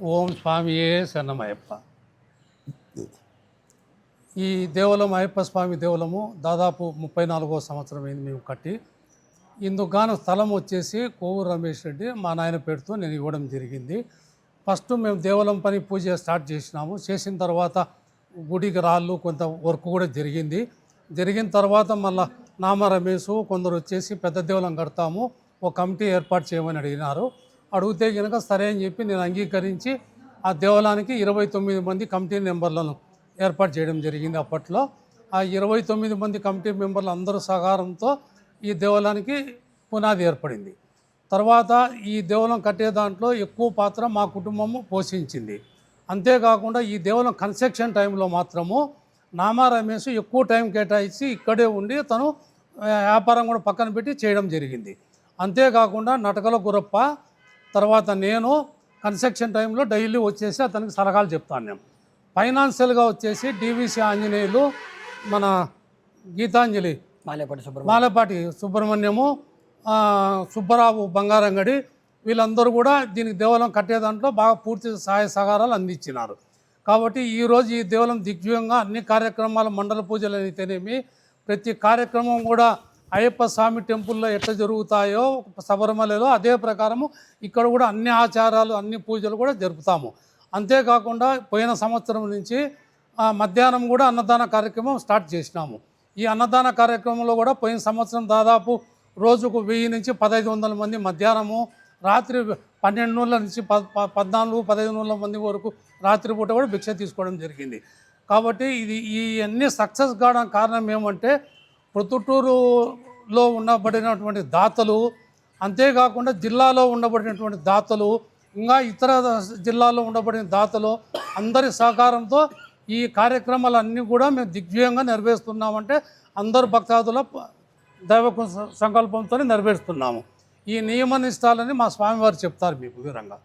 ఓం స్వామియే శరణమయ్యప్ప. ఈ దేవలం అయ్యప్ప స్వామి దేవలము దాదాపు ముప్పై నాలుగో సంవత్సరం అయింది మేము కట్టి. ఇందుకు స్థలం వచ్చేసి కోవూరు రమేష్ రెడ్డి మా నాయన పేరుతో నేను ఇవ్వడం జరిగింది. ఫస్ట్ మేము దేవలం పని పూజ స్టార్ట్ చేసినాము. చేసిన తర్వాత గుడికి రాళ్ళు కొంత వర్క్ కూడా జరిగింది. జరిగిన తర్వాత మళ్ళా నామ రమేష్ కొందరు వచ్చేసి పెద్ద దేవలం కడతాము. ఒక కమిటీ ఏర్పాటు చేయమని అడిగినారు. అడిగితే కనుక సరే అని చెప్పి నేను అంగీకరించి ఆ దేవాలయానికి ఇరవై తొమ్మిది మంది కమిటీ మెంబర్లను ఏర్పాటు చేయడం జరిగింది అప్పట్లో. ఆ ఇరవై తొమ్మిది మంది కమిటీ మెంబర్లు అందరూ సహకారంతో ఈ దేవాలయానికి పునాది ఏర్పడింది. తర్వాత ఈ దేవాలయం కట్టే దాంట్లో ఎక్కువ పాత్ర మా కుటుంబము పోషించింది. అంతేకాకుండా ఈ దేవాలయం కన్స్ట్రక్షన్ టైంలో మాత్రము నామా రమేష్ ఎక్కువ టైం కేటాయించి ఇక్కడే ఉండి తను వ్యాపారం కూడా పక్కన పెట్టి చేయడం జరిగింది. అంతేకాకుండా నటకల గురప్ప తర్వాత నేను కన్స్ట్రక్షన్ టైంలో డైలీ వచ్చేసి అతనికి సలహాలు చెప్తాను నేను. ఫైనాన్షియల్గా వచ్చేసి డివిసి ఆంజనేయులు మన గీతాంజలి మాలేపట్టి సుబ్రహ్మణ్యం. మాలపాటి సుబ్రహ్మణ్యము సుబ్బరావు బంగారంగడి వీళ్ళందరూ కూడా దీనికి దేవాలయం కట్టే దాంట్లో బాగా పూర్తి సహాయ సహకారాలు అందించినారు. కాబట్టి ఈరోజు ఈ దేవాలయం దిగ్విజయంగా అన్ని కార్యక్రమాలు మండల పూజలు అయితేనేమి ప్రతి కార్యక్రమం కూడా అయ్యప్ప స్వామి టెంపుల్లో ఎట్లా జరుగుతాయో శబరిమలలో అదే ప్రకారము ఇక్కడ కూడా అన్ని ఆచారాలు అన్ని పూజలు కూడా జరుపుతాము. అంతేకాకుండా పోయిన సంవత్సరం నుంచి మధ్యాహ్నం కూడా అన్నదాన కార్యక్రమం స్టార్ట్ చేసినాము. ఈ అన్నదాన కార్యక్రమంలో కూడా పోయిన సంవత్సరం దాదాపు రోజుకు వెయ్యి నుంచి పదహైదు వందల మంది మధ్యాహ్నము రాత్రి పన్నెండు నూళ్ళ నుంచి ప పద్నాలుగు పదహైదు నూళ్ళ మంది వరకు రాత్రిపూట కూడా భిక్ష తీసుకోవడం జరిగింది. కాబట్టి ఇది ఈ అన్ని సక్సెస్ కావడానికి కారణం ఏమంటే ప్రొద్దుటూరులో ఉండబడినటువంటి దాతలు అంతేకాకుండా జిల్లాలో ఉండబడినటువంటి దాతలు ఇంకా ఇతర జిల్లాలో ఉండబడిన దాతలు అందరి సహకారంతో ఈ కార్యక్రమాలన్నీ కూడా మేము దిగ్విజయంగా నెరవేరుస్తున్నామంటే అందరు భక్తాదుల దైవ సంకల్పంతో నెరవేరుస్తున్నాము. ఈ నియమ నిష్టాలని మా స్వామివారు చెప్తారు మీకు వివరంగా.